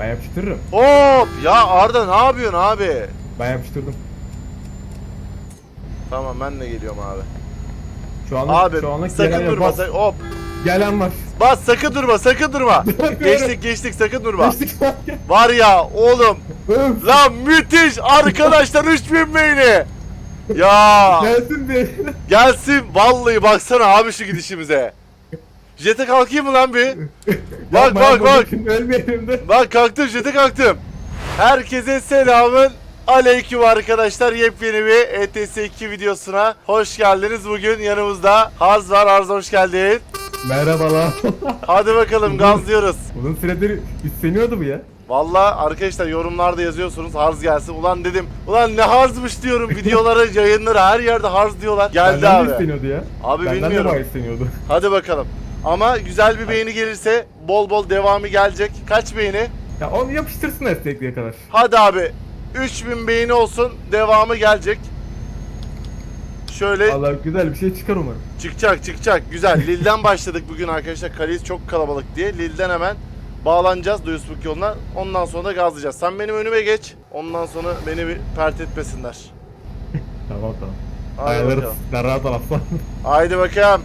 Ben yapıştırırım. Hop! Ya Arda ne yapıyorsun abi? Ben yapıştırdım. Tamam ben de geliyorum abi. Şu anlık, Abi şu anlık sakın durma. Bas, sak- hop. Gelen var. Bas sakın durma sakın durma. geçtik geçtik sakın durma. Var ya oğlum. Lan müthiş arkadaşlar 3000 beyni. Ya Gelsin bir. gelsin vallahi baksana abi şu gidişimize. Jete kalkayım mı lan bir? Bak bak bak. Ölmeyelim de. Bak kalktım jete kalktım. Herkese selamın aleyküm arkadaşlar. Yepyeni bir ETS 2 videosuna hoş geldiniz. Bugün yanımızda Harz var. Harz hoş geldin. Merhabalar. Hadi bakalım gazlıyoruz. Uzun süredir üstleniyordu bu ya. Valla arkadaşlar yorumlarda yazıyorsunuz harz gelsin. Ulan dedim ulan ne harzmış diyorum videolara yayınlara her yerde harz diyorlar. Geldi Benden de abi. isteniyordu ya. Abi Benden bilmiyorum. de bayağı isteniyordu. Hadi bakalım. Ama güzel bir beğeni gelirse bol bol devamı gelecek. Kaç beğeni? Ya onu yapıştırsın destekliye kadar. Hadi abi 3000 beğeni olsun devamı gelecek. Şöyle Allah güzel bir şey çıkar umarım. çıkacak çıkacak güzel. Lille'den başladık bugün arkadaşlar. Kaleyiz çok kalabalık diye. Lille'den hemen bağlanacağız Duisburg yoluna. Ondan sonra da gazlayacağız. Sen benim önüme geç. Ondan sonra beni bir pert etmesinler. Tamam tamam. Hadi Ayarlarız. bakalım. Haydi bakalım.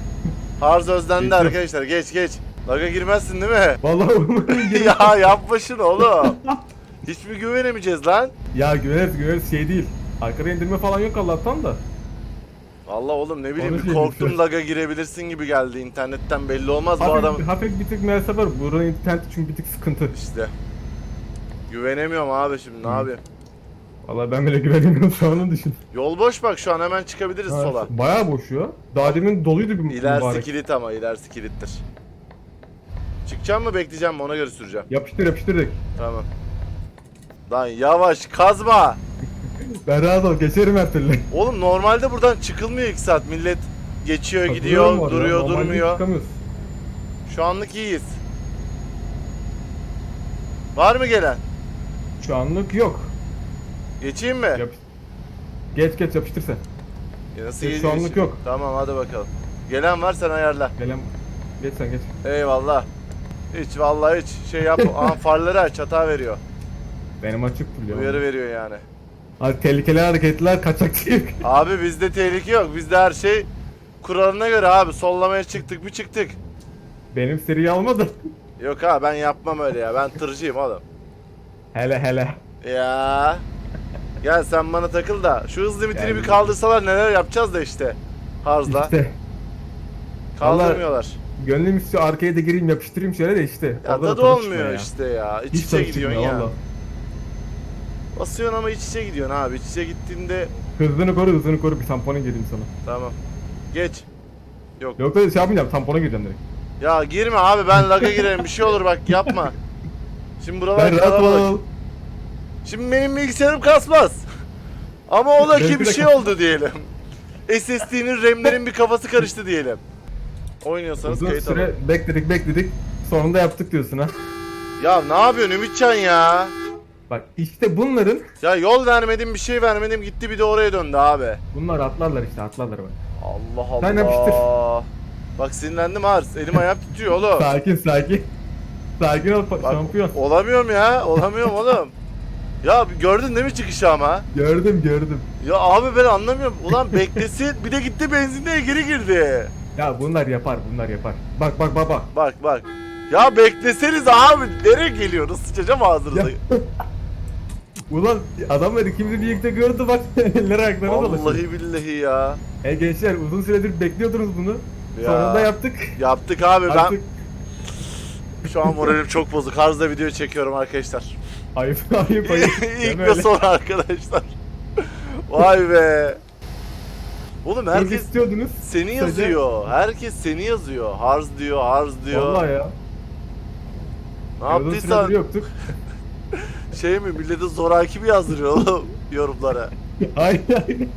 Harz özlendi Geçtim. arkadaşlar. Geç geç. Laga girmezsin değil mi? Vallahi ya yapma şunu oğlum. Hiç mi güvenemeyeceğiz lan? Ya güveniriz güveniriz şey değil. Arkada indirme falan yok Allah'tan da. Vallahi oğlum ne bileyim Onu bir korktum laga girebilirsin gibi geldi. İnternetten belli olmaz bu Hafif, adam. hafif bir tık meğerse var. Buranın internet çünkü bir tık sıkıntı. İşte. Güvenemiyorum abi şimdi ne yapayım. Vallahi ben bile güvenemiyorum şu anı düşün. Yol boş bak şu an hemen çıkabiliriz Ha, sola. Bayağı boş ya. Daha demin doluydu bir İlerisi mübarek. kilit ama ilerisi kilittir. Çıkacağım mı bekleyeceğim mi ona göre süreceğim. Yapıştır yapıştır direkt. Tamam. Lan yavaş kazma. Ben rahat ol geçerim her türlü. Oğlum normalde buradan çıkılmıyor 2 saat. Millet geçiyor, Katılıyorum gidiyor, duruyor, Normalde durmuyor. çıkamıyoruz. Şu anlık iyiyiz. Var mı gelen? Şu anlık yok. Geçeyim mi? Yap geç geç yapıştır sen. Ya Nasıl Şu geliyor anlık şimdi? yok. Tamam hadi bakalım. Gelen var sen ayarla. Gelen geç sen geç. Eyvallah. Hiç vallahi hiç şey yap. Aha farları aç hata veriyor. Benim açık ya. Uyarı veriyor yani. Hadi tehlikeli hareketler kaçak değil. Abi bizde tehlike yok. Bizde her şey kuralına göre abi. Sollamaya çıktık mı çıktık. Benim seriyi almadı. Yok abi ben yapmam öyle ya. Ben tırcıyım oğlum. Hele hele. Ya. Gel sen bana takıl da. Şu hız limitini Gel. bir kaldırsalar neler yapacağız da işte. Harzla. İşte. Kaldırmıyorlar. Gönlüm istiyor arkaya da gireyim yapıştırayım şöyle de işte. Ya da tadı olmuyor ya. işte ya. İç Hiç içe gidiyorsun ya. valla. Basıyorsun ama iç içe gidiyorsun abi. İç içe gittiğinde Hızını koru hızını koru bir tampona gireyim sana. tamam. Geç. Yok. Yok da şey yapmayacağım tampona gireceğim direkt. Ya girme abi ben laga girerim. Bir şey olur bak yapma. Şimdi buralar Ben kalabalık. Şimdi benim bilgisayarım kasmaz. Ama ola ki bir şey oldu diyelim. SSD'nin RAM'lerin bir kafası karıştı diyelim. Oynuyorsanız Uzun kayıt alın. süre bekledik bekledik. Sonunda yaptık diyorsun ha. Ya ne yapıyorsun Ümitcan ya? Bak işte bunların Ya yol vermedim bir şey vermedim gitti bir de oraya döndü abi. bunlar atlarlar işte atlarlar bak. Allah Allah. Sen yapıştır. Bak sinirlendim Ars. Elim ayağım titriyor oğlum. Sakin sakin. Sakin ol pa- Bak, şampiyon. Olamıyorum ya. Olamıyorum oğlum. Ya gördün değil mi çıkışı ama? Gördüm gördüm. Ya abi ben anlamıyorum. Ulan beklesin bir de gitti benzinliğe geri girdi. Ya bunlar yapar bunlar yapar. Bak bak bak bak. Bak bak. Ya bekleseniz abi nereye geliyoruz? Sıçacağım ağzınıza. Ya. Ulan adamlar ikimizi birlikte gördü bak elleri ayaklarına dolaşıyor. Vallahi billahi ya. E gençler uzun süredir bekliyordunuz bunu. Ya. Sonunda yaptık. Yaptık abi Artık ben şu an moralim çok bozuk. Harzda video çekiyorum arkadaşlar. Ayıp ayıp ayıp. İlk ve son arkadaşlar. Vay be. Oğlum herkes istiyordunuz. seni Sadece- yazıyor. Herkes seni yazıyor. Harz diyor, harz diyor. Vallahi ya. ne yaptıysan yoktuk. şey mi millete zoraki mi yazdırıyor oğlum yorumlara. Aynen aynen.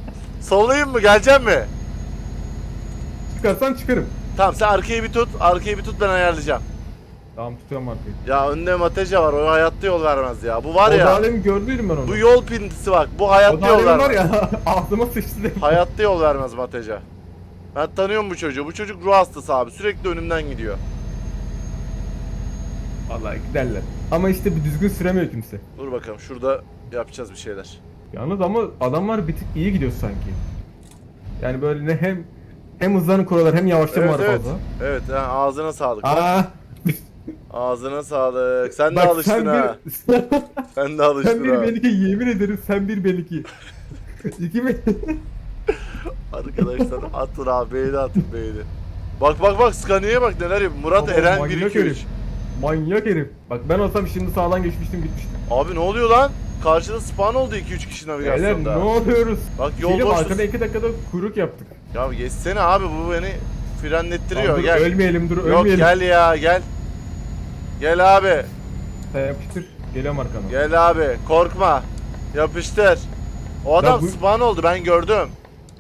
Sollayayım mı? Gelecek mi? Çıkarsan çıkarım. Tamam sen arkayı bir tut. Arkayı bir tut ben ayarlayacağım. Tamam tutuyorum arkayı. Ya önde mateja var. O hayatta yol vermez ya. Bu var o ya. dalemi gördüydüm ben onu. Bu yol pintisi bak. Bu o hayatta yol dalemi var vermez. ya ağzıma sıçtı dedim. Hayatta yol vermez mateja. Ben tanıyorum bu çocuğu. Bu çocuk ruh hastası abi. Sürekli önümden gidiyor. Vallahi giderler. Ama işte bir düzgün süremiyor kimse. Dur bakalım şurada yapacağız bir şeyler. Yalnız ama adamlar bir tık iyi gidiyor sanki. Yani böyle ne hem hem hızlarını kuruyorlar hem var evet. fazla. Evet ha, ağzına sağlık. Aa, Ağzına sağlık. Sen de bak alıştın sen ha. bir Sen de alıştın sen bir ha. ben iki yemin ederim sen bir ben iki. Mi? Arkadaşlar atın abi beğeni atın beğeni. Bak bak bak Scania'ya bak neler yapıyor. Murat Baba, Eren manyak 1 2 3. herif. Manyak herif. Bak ben olsam şimdi sağdan geçmiştim gitmiştim. Abi ne oluyor lan? Karşıda spawn oldu 2 3 kişi Beyler navigasyonda. ne oluyoruz? Bak yol Selim boşuz. arkada iki dakikada kuyruk yaptık. Ya geçsene abi bu beni frenlettiriyor. Tamam, dur, gel. Ölmeyelim dur Yok ölmeyelim. gel ya gel. Gel abi. Sen yapıştır. Geliyorum arkana. Gel abi. Korkma. Yapıştır. O adam bu- spawn oldu ben gördüm.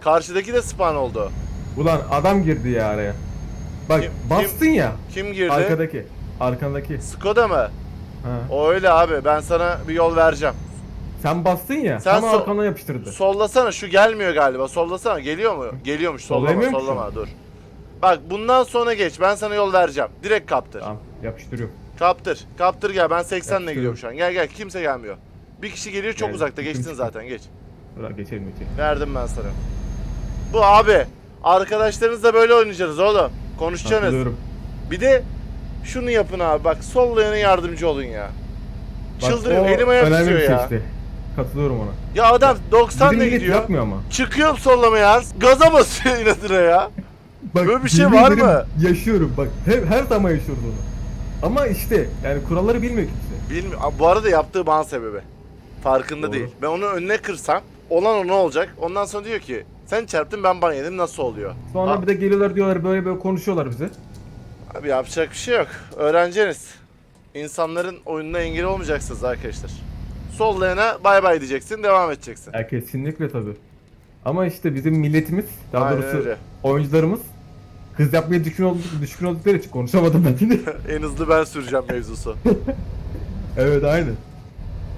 Karşıdaki de spawn oldu. Ulan adam girdi ya araya. Bak Kim- bastın ya. Kim girdi? Arkadaki. Arkandaki. Skoda mı? Ha. O öyle abi. Ben sana bir yol vereceğim. Sen bastın ya. Sen so- arkana yapıştırdı. Sollasana şu gelmiyor galiba. Sollasana. Geliyor mu? Geliyormuş. Sollama sollama dur. Bak bundan sonra geç. Ben sana yol vereceğim. Direkt kaptır. Tamam yapıştırıyorum. Kaptır. Kaptır gel. Ben 80'le Yapıştırıyorum. gidiyorum şu an. Gel gel. Kimse gelmiyor. Bir kişi geliyor çok Gel, uzakta. Geçtin zaten. Geç. Dur geçelim geçelim. Verdim ben sana. Bu abi. Arkadaşlarınızla böyle oynayacaksınız oğlum. Konuşacaksınız. Katılıyorum. Bir de şunu yapın abi. Bak sollayana yardımcı olun ya. Bak, Çıldırıyor. o Elim ayağım önemli bir ya. işte. Katılıyorum ona. Ya adam 90 Bizim ile millet gidiyor. yapmıyor ama. Çıkıyorum sollamaya. Gaza basıyor inadına ya. Bak, Böyle bir şey yemin var ederim mı? Yaşıyorum bak. Her, her zaman yaşıyoruz onu. Ama işte yani kuralları bilmiyor kimse. Bilmiyorum. Bu arada yaptığı ban sebebi. Farkında Doğru. değil. Ben onu önüne kırsam olan o ne olacak? Ondan sonra diyor ki sen çarptın ben ban yedim nasıl oluyor? Sonra Ha- bir de geliyorlar diyorlar böyle böyle konuşuyorlar bize. Abi yapacak bir şey yok. Öğreneceğiniz. İnsanların oyununa engel olmayacaksınız arkadaşlar. Sollayana bay bay diyeceksin, devam edeceksin. Ya kesinlikle tabii. Ama işte bizim milletimiz, daha Aynen doğrusu öyle. oyuncularımız hız yapmaya düşkün, olduk, düşkün oldukları için konuşamadım ben şimdi. en hızlı ben süreceğim mevzusu. evet aynen.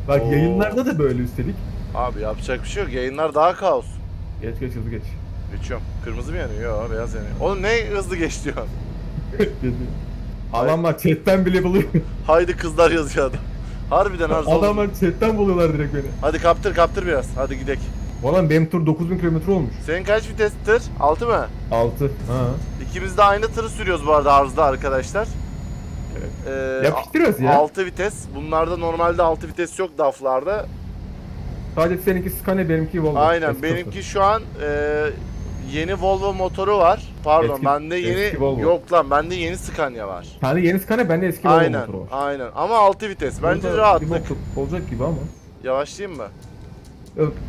Bak Oo. yayınlarda da böyle üstelik. Abi yapacak bir şey yok. Yayınlar daha kaos. Geç geç hızlı geç. Geçiyorum. Kırmızı mı yanıyor? Yok beyaz yanıyor. Oğlum ne hızlı geç diyor. Adamlar chatten bile buluyor. Haydi kızlar yazıyor adam. Harbiden arz oğlum. Adamlar chatten buluyorlar direkt beni. Hadi kaptır kaptır biraz. Hadi gidek. Valla benim tur 9000 km olmuş. Senin kaç vites tır? 6 mı? 6. Ha. İkimiz de aynı tırı sürüyoruz bu arada arzda arkadaşlar. Evet. Ee, Yapıştırıyoruz ya. 6 vites. Bunlarda normalde 6 vites yok DAF'larda. Sadece seninki Scania benimki Volvo. Aynen Eski benimki şu an e, yeni Volvo motoru var. Pardon Eski- bende yeni Volvo. yok lan bende yeni Scania var. Tane yeni Scania bende eski Volvo Aynen motoru var. aynen ama 6 vites. Bence Burada rahatlık. Olacak gibi ama. Yavaşlayayım mı?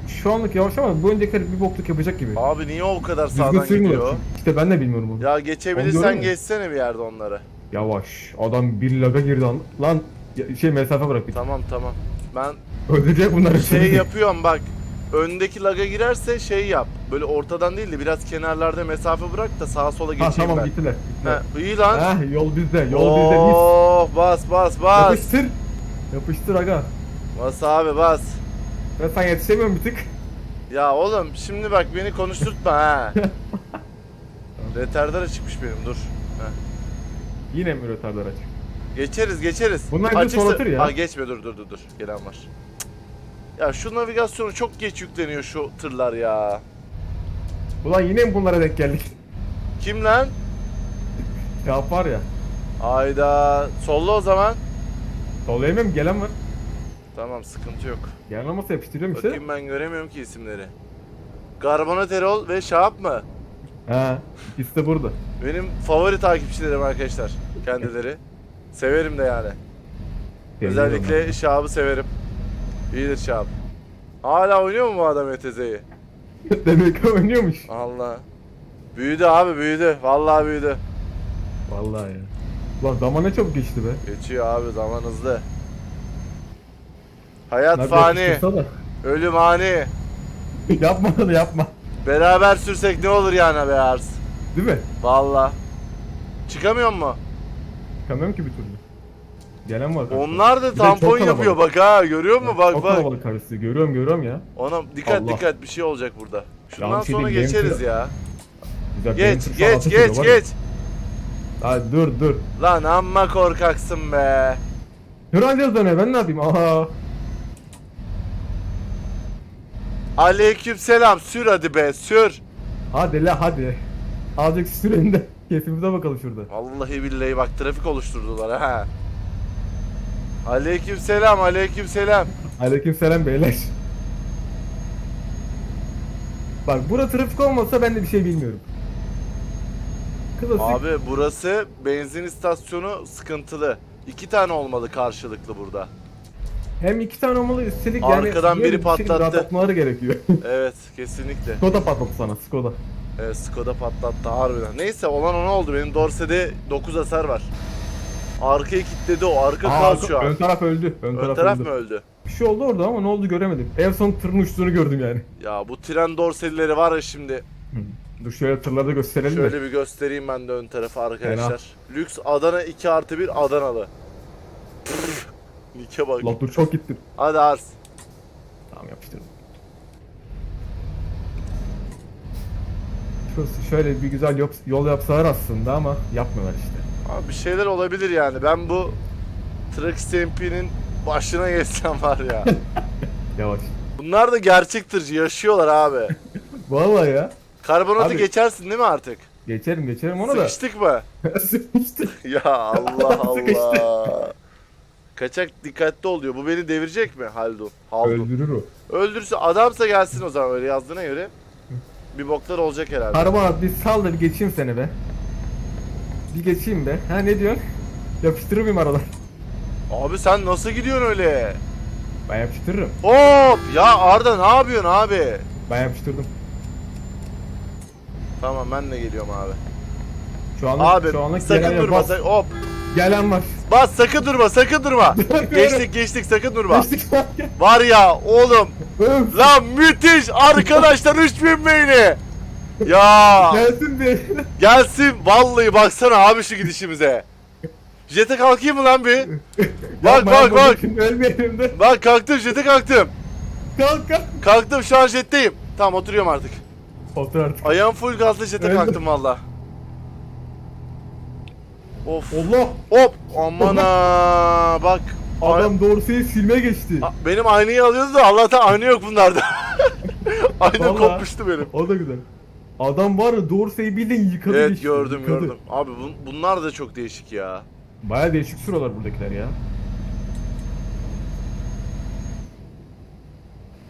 Şu anlık yavaş ama bu öncekiler bir bokluk yapacak gibi. Abi niye o kadar sağdan gidiyor? İşte ben de bilmiyorum bunu. Ya Onu geçebilirsen geçsene bir yerde onları. Yavaş. Adam bir laga girdi an. Lan şey mesafe bırak bir. Tamam tamam. Ben Öldürecek bunları. şey yapıyorum bak. Öndeki laga girerse şey yap. Böyle ortadan değil de biraz kenarlarda mesafe bırak da sağa sola Ha geçeyim tamam ben. gittiler. gittiler. Ha, iyi lan. Ha yol bizde. Yol bizde. Mis. Oh, bas bas bas. Yapıştır. Yapıştır aga. Bas abi bas. Ben sen yetişemiyorum bir tık. Ya oğlum şimdi bak beni konuşturtma ha. Retardar çıkmış benim dur. Heh. Yine mi rötardar açık? Geçeriz geçeriz. Bunlar bizi Açıksa- solatır ya. Ha geçme dur dur dur dur. Gelen var. Ya şu navigasyonu çok geç yükleniyor şu tırlar ya. Ulan yine mi bunlara denk geldik? Kim lan? Ya var ya. Ayda solla o zaman. Sollayamıyor mu? Gelen var. Tamam sıkıntı yok. Gelen olmasa yapıştırıyorum işte. Bakayım ben göremiyorum ki isimleri. Garbonaterol ve Şahap mı? Ha. İkisi de burada. Benim favori takipçilerim arkadaşlar kendileri. Severim de yani. Özellikle Şahab'ı severim. İyidir Şahap. Hala oynuyor mu bu adam ETZ'yi? Demek ki oynuyormuş. Allah. Büyüdü abi büyüdü. Vallahi büyüdü. Vallahi ya. Ulan zaman ne çabuk geçti be. Geçiyor abi zaman hızlı. Hayat fani. Ölüm ani. yapma onu yapma. Beraber sürsek ne olur yani be Ars. Değil mi? Valla. Çıkamıyor mu? Çıkamıyorum ki bir türlü. Gelen var. karşıda. Onlar da Bir de çok tampon yapıyor bak ha görüyor musun bak Çok bak. kalabalık karısı. Görüyorum görüyorum ya. Ona dikkat Allah. dikkat bir şey olacak burada. Şundan bir şey sonra diyeyim, benim geçeriz ya. Güzel, benim Geç tır şu geç geç ediyor, var ya. geç. Hadi dur dur. Lan amma korkaksın be. Yürü alacağız döne ben ne yapayım? Aha. Aleyküm selam. Sür hadi be sür. Hadi la hadi. Azıcık sürende. Keyfimize bakalım şurada. Vallahi billahi bak trafik oluşturdular ha. Aleyküm selam. Aleyküm selam. Aleyküm selam beyler. Bak bura trafik olmasa ben de bir şey bilmiyorum. Klasik. Abi burası benzin istasyonu sıkıntılı. İki tane olmalı karşılıklı burada. Hem iki tane olmalı üstelik Arkadan yani biri bir şekilde patlattı. rahatlatmaları gerekiyor. Evet kesinlikle. Skoda patlattı sana Skoda. Evet Skoda patlattı harbiden. Neyse olan ona oldu. Benim Dorse'de 9 hasar var. Arkayı kilitledi o. Arka Aa, kaz şu Ön an. taraf öldü. Ön, Ön taraf, taraf öldü. mı öldü? Bir şey oldu orada ama ne oldu göremedim. En son tırın uçtuğunu gördüm yani. Ya bu tren dorselileri var ya şimdi. Dur şöyle tırlarda gösterelim de. Şöyle bir göstereyim ben de ön tarafı arkadaşlar. Lüks Adana 2 artı 1 Adanalı. Pff, Nike bak. Lan dur çok gittim. Hadi Ars. Tamam yapıştırdım. Şurası şöyle bir güzel yol, yol yapsalar aslında ama yapmıyorlar işte. Abi bir şeyler olabilir yani. Ben bu Trax MP'nin başına geçsem var ya. Yavaş. Bunlar da gerçek tırcı. Yaşıyorlar abi. Vallahi ya. Karbonatı Abi- geçersin değil mi artık? Geçerim geçerim onu da. Sıkıştık mı? Sıkıştı. Ya Allah. Allah. Kaçak dikkatli oluyor. Bu beni devirecek mi Haldun? Haldun. Öldürür o. Öldürürse adamsa gelsin o zaman öyle yazdığına göre. Bir boklar olacak herhalde. Karbonat bir sal da bir geçeyim seni be. Bir geçeyim be. Ha ne diyorsun? Yapıştırır mıyım aradan? Abi sen nasıl gidiyorsun öyle? Ben yapıştırırım. Hop! Ya Arda ne yapıyorsun abi? Ben yapıştırdım. Tamam ben de geliyorum abi. Şu anlık, Abi şu anlık sakın durma. Hop. Gelen var. Bas sakın durma sakın durma. geçtik geçtik sakın durma. Var ya oğlum. Öf. Lan müthiş arkadaşlar 3000 beyni. Ya Gelsin bir. gelsin vallahi baksana abi şu gidişimize. Jete kalkayım mı lan bir? Bak, bak, bak. Ölmeyelim de. Bak kalktım jete kalktım. Kalk kalk. Kalktım şu an jetteyim. Tamam oturuyorum artık. Otur artık. Ayağım full gazla jete kalktım valla. Of. Allah. Hop aman ha bak. Adam doğrusu silmeye geçti. A- Benim aynayı alıyordu da Allah'tan ayna yok bunlarda. Ayna Vallahi. kopmuştu benim. O da güzel. Adam var ya doğrusu bildiğin yıkadı Evet geçti, gördüm yıkadı. gördüm. Abi bun- bunlar da çok değişik ya. Baya değişik sıralar buradakiler ya.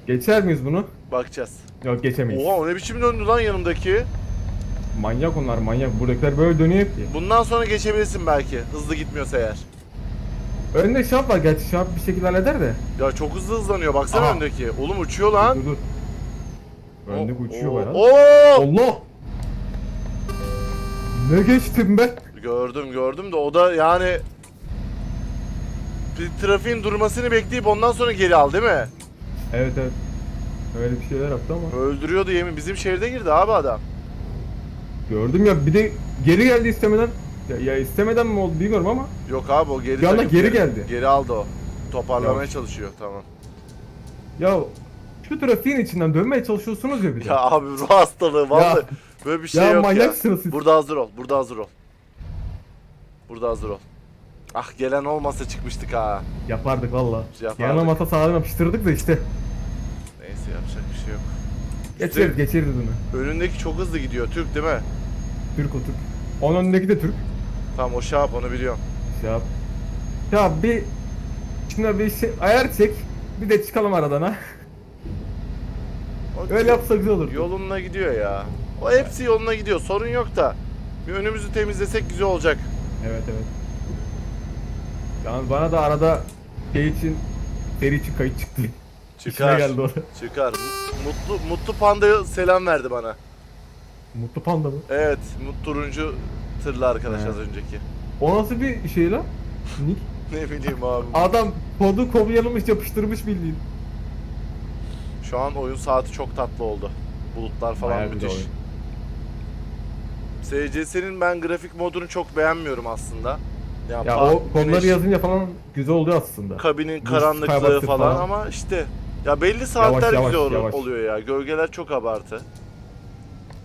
Geçer miyiz bunu? Bakacağız. Yok geçemeyiz. Oha o ne biçim döndü lan yanımdaki. Manyak onlar manyak. Buradakiler böyle dönüyor ki. Bundan sonra geçebilirsin belki. Hızlı gitmiyorsa eğer. Önde şap var gerçi şap bir şekilde halleder de. Ya çok hızlı hızlanıyor baksana Aha. öndeki. Oğlum uçuyor lan. Dur dur. Önde O- uçuyor bayağı. Oo! Allah! Ne geçtim be? Gördüm gördüm de o da yani bir trafiğin durmasını bekleyip ondan sonra geri al değil mi? Evet evet. Öyle bir şeyler yaptı ama. Öldürüyordu yemin. Bizim şehirde girdi abi adam. Gördüm ya bir de geri geldi istemeden. Ya, ya istemeden mi oldu bilmiyorum ama. Yok abi o geri Bir anda takıp geri geldi. Geri aldı o. Toparlamaya çalışıyor tamam. Ya şu trafiğin içinden dönmeye çalışıyorsunuz ya bir de. Ya abi ruh hastalığı vallahi. Böyle bir şey ya yok ya. siz. Burada hazır ol. Burada hazır ol. Burada hazır ol. Ah gelen olmasa çıkmıştık ha. Yapardık valla. Yapardık. Yanına mata sağlam yapıştırdık da işte. Neyse yapacak bir şey yok. Geçeriz geçeriz bunu. Önündeki çok hızlı gidiyor. Türk değil mi? Türk o Türk. Onun önündeki de Türk. Tamam o yap onu biliyorum. Yap. Ya bir şimdi bir şey ayar çek. Bir de çıkalım aradan ha. O Öyle yapsak güzel olur. Yoluna gidiyor ya. O hepsi yoluna gidiyor. Sorun yok da. Bir önümüzü temizlesek güzel olacak. Evet evet. Yalnız bana da arada şey için seri için kayıt çıktı. İşine Çıkar. geldi o. Çıkar. Mutlu Mutlu Panda selam verdi bana. Mutlu panda mı? Evet, mut turuncu tırlı arkadaş az önceki. O nasıl bir şey lan? Nick? Ne bileyim abi. Adam kodu kopyalamış yapıştırmış bildiğin. Şu an oyun saati çok tatlı oldu. Bulutlar falan Bayağı güzel müthiş. SCS'nin ben grafik modunu çok beğenmiyorum aslında. Ya, Ya o kodları güneş, yazınca falan güzel oluyor aslında. kabinin karanlıklığı falan, falan. ama işte ya belli saatler yavaş, güzel ol- yavaş. oluyor ya. Gölgeler çok abartı.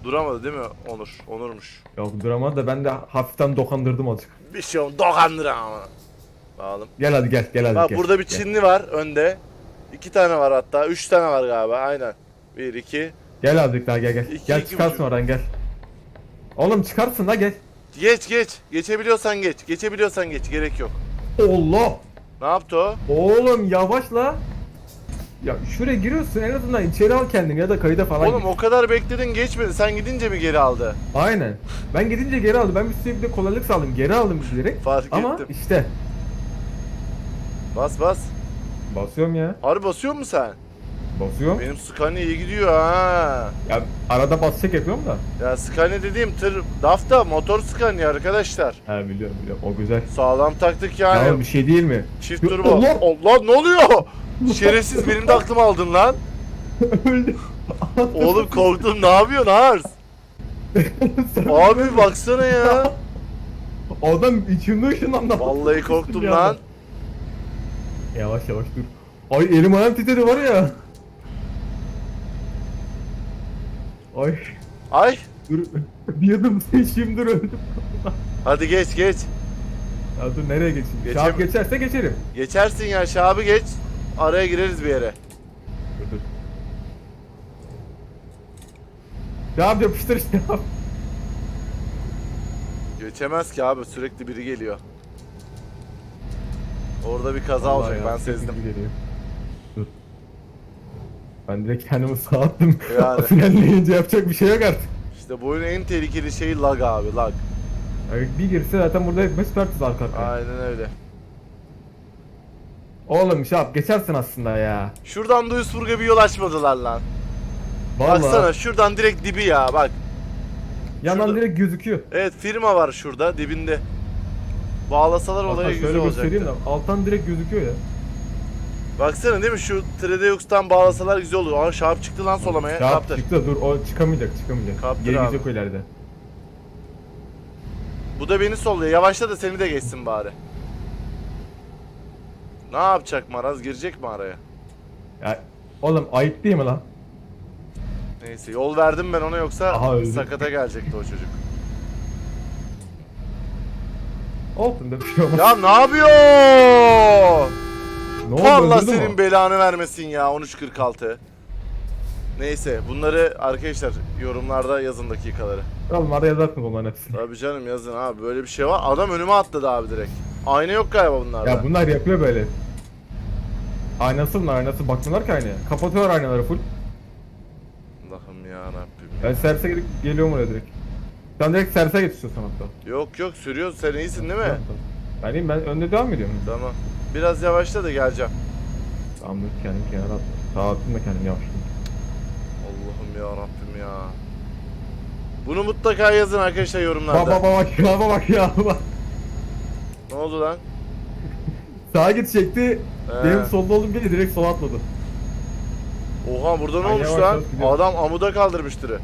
Duramadı değil mi Onur? Onurmuş. Yok drama da ben de hafiften dokandırdım azıcık. Bir şey oldu. Dokandır ama. Bağladım. Gel hadi gel gel hadi Bak gel. burada bir Gel. Çinli var önde. İki tane var hatta. Üç tane var galiba. Aynen. Bir, iki. Gel azıcık daha gel gel. İki, gel iki çıkarsın buçuk. oradan gel. Oğlum çıkarsın da gel. Geç geç. Geçebiliyorsan geç. Geçebiliyorsan geç. Gerek yok. Allah. Ne yaptı o? Oğlum yavaşla. Ya şuraya giriyorsun en azından içeri al kendini ya da kayıda falan Oğlum gir. o kadar bekledin geçmedi. Sen gidince mi geri aldı? Aynen. Ben gidince geri aldım. Ben bir size bir de kolaylık sağladım. Geri aldım direkt. Fark Ama ettim. işte. Bas bas. Basıyorum ya. Harbi basıyor musun sen? Basıyorum. Benim Scania iyi gidiyor ha. Ya arada basacak yapıyorum da. Ya Scania dediğim tır DAF da motor Scania arkadaşlar. He biliyorum biliyorum. O güzel. Sağlam taktık Ya yani. oğlum bir şey değil mi? Çift Ya turbo. Allah! Allah ne oluyor? Şerefsiz benim de aklımı aldın lan. Öldü. Oğlum korktum ne yapıyorsun Hars? Abi baksana ya. Adam içimde ışınlandı. Vallahi korktum Ya. lan. Yavaş yavaş dur. Ay elim ayağım titredi var ya. Ay Ay. dur. Bir adım seçeyim dur öldüm. Hadi geç geç. Ya dur nereye geçeyim? Geçem- Şahap geçerse geçerim. Geçersin ya Şahab'ı geç. Araya gireriz bir yere. Dur dur. Şahap yapıştır şahap. Geçemez ki abi sürekli biri geliyor. Orada bir kaza Vallahi olacak ya, ben sesim sezdim. gibi geliyor. Ben direkt kendimi sağa attım. Yani. Frenleyince yapacak bir şey yok artık. İşte bu oyunun en tehlikeli şeyi lag abi lag. Yani bir girse zaten burada hepimiz pertiz arka arkaya. Aynen öyle. Oğlum şahap geçersin aslında ya. Şuradan Duisburg'a bir yol açmadılar lan. Vallahi. Baksana şuradan direkt dibi ya bak. Yandan şurada- direkt gözüküyor. Evet firma var şurada dibinde. Bağlasalar olaya şöyle güzel göstereyim olacaktı. de alttan direkt gözüküyor ya. Baksana değil mi şu 3D bağlasalar güzel olur. Aa Şahap çıktı lan solamaya. Şahap Kaptır. çıktı dur o çıkamayacak çıkamayacak. Kaptır Geri abi. gidecek o ileride. Bu da beni solluyor. Yavaşla da seni de geçsin bari. Ne yapacak Maraz? Girecek mi araya? Ya, oğlum ayıp değil mi lan? Neyse yol verdim ben ona yoksa Aha, sakata gelecekti o çocuk. Olsun da bir şey olmaz. Ya ne yapıyor? Ne oldu Allah mü senin o? belanı vermesin ya 13.46. Neyse bunları arkadaşlar yorumlarda yazın dakikaları. Oğlum arada yazarsın onların hepsini. Tabii canım yazın abi böyle bir şey var. Adam önüme atladı abi direkt. Ayna yok galiba bunlarda. Ya bunlar yapıyor böyle. Aynası bunlar aynası bakmıyorlar ki aynaya. Kapatıyorlar aynaları full. Allah'ım ya Rabbim. Ben servise gidip geliyorum oraya direkt. Sen direkt servise geç istiyorsan hatta. Yok yok sürüyor sen iyisin değil mi? Ben iyiyim ben önde devam ediyorum. Tamam. Biraz yavaşla da geleceğim. Tamam dur kendim kenara attım. Sağa attım da kendim yavaşladım. Allah'ım ya Rabbim ya. Bunu mutlaka yazın arkadaşlar yorumlarda. Bak bak bak ya bak ya bak. Ne oldu lan? Sağa gidecekti. Ee. Benim solda olduğum biri direkt sola atladı. Oha burada ne Ay, olmuş yavaş lan? yavaş gidiyorum. Adam amuda kaldırmış tırı.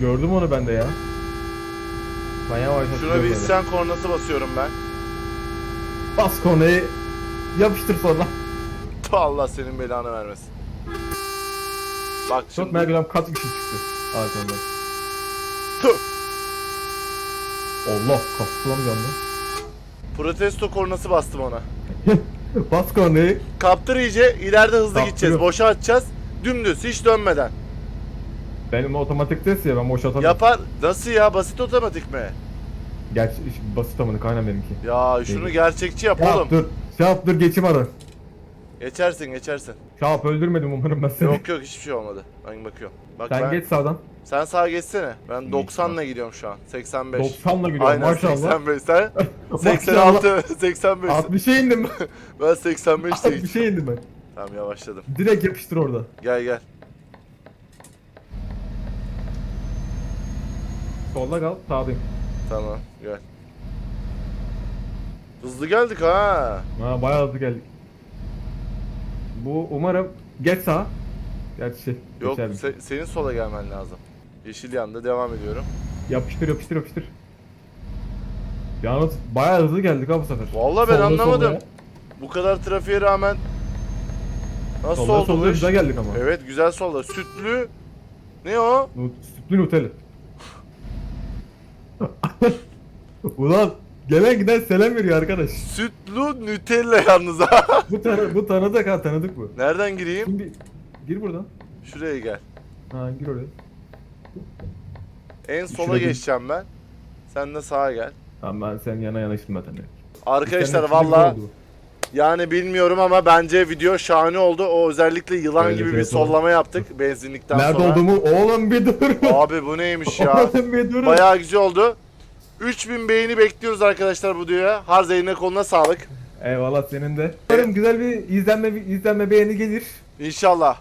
Gördüm onu ben de ya. Ben yavaş Şuna atlıyorum bir böyle. isyan kornası basıyorum ben. Bas kornayı. Yapıştır sonra. Allah senin belanı vermesin. Bak Çok şimdi. merak ediyorum kaç kişi çıktı. Arkamdan. Tüh. Allah lan bir anda. Protesto kornası bastım ona. Bas kornayı. Kaptır iyice ileride hızlı Kaptırıyor. gideceğiz. Boşa atacağız. Dümdüz hiç dönmeden. Benim otomatik test ya ben boş atamıyorum. Yapar. Nasıl ya? Basit otomatik mi? Gerçi basit amanı aynen benimki. Ya şunu Değil. gerçekçi yap Şahap oğlum. dur. Şahap dur geçim ara. Geçersin geçersin. Şahap öldürmedim umarım ben seni. Yok yok hiçbir şey olmadı. Ben bakıyorum. Bak Sen ben... geç sağdan. Sen sağa geçsene. Ben İyi, 90'la gidiyorum şu an. 85. 90'la gidiyorum Aynen maşallah. 85 sen. Maşallah. 86 85. 60'a indim. Ben 85 değil. 60'a indim ben. Tamam yavaşladım. Direkt yapıştır orada. Gel gel. Solda kal sağdayım. Tamam gel. Hızlı geldik ha. Ha bayağı hızlı geldik. Bu umarım geç sağa. Gerçi şey. Yok se- senin sola gelmen lazım. Yeşil yanda devam ediyorum. Yapıştır yapıştır yapıştır. Yalnız bayağı hızlı geldik ha bu sefer. Vallahi ben anlamadım. solda. Bu kadar trafiğe rağmen nasıl Solda oldu bu iş? güzel geldik ama. Evet güzel solda. Sütlü. Ne o? Nu- Sütlü Nutella. Ulan Gelen giden selam veriyor arkadaş. Sütlü Nutella yalnız ha. Bu tanı bu tanıdık ha tanıdık bu. Nereden gireyim? Şimdi gir buradan. Şuraya gel. Ha gir oraya. En sola Şuraya gir. geçeceğim ben. Sen de sağa gel. Tamam ben sen yana yanaştım zaten. Arkadaşlar valla yani bilmiyorum ama bence video şahane oldu. O özellikle yılan Evet, gibi bir evet, sollama yaptık benzinlikten Nerede sonra. olduğumu oğlum bir dur. Abi bu neymiş ya? Oğlum bir dur. Bayağı güzel oldu. 3000 beğeni bekliyoruz arkadaşlar bu videoya. Harz eline koluna sağlık. Eyvallah senin de. Umarım güzel bir izlenme bir izlenme beğeni gelir. İnşallah.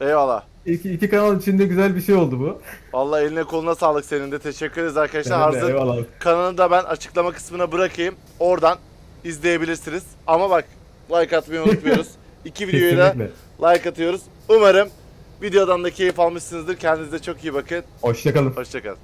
Eyvallah. İki, iki kanal içinde güzel bir şey oldu bu. Vallahi eline koluna sağlık senin de. Teşekkür ederiz arkadaşlar. Senin de Harz'ın eyvallah. kanalını da ben açıklama kısmına bırakayım. Oradan izleyebilirsiniz. Ama bak like atmayı unutmuyoruz. İki videoyu da Kesinlikle. like atıyoruz. Umarım videodan da keyif almışsınızdır. Kendinize çok iyi bakın. Hoşçakalın. Hoşçakalın.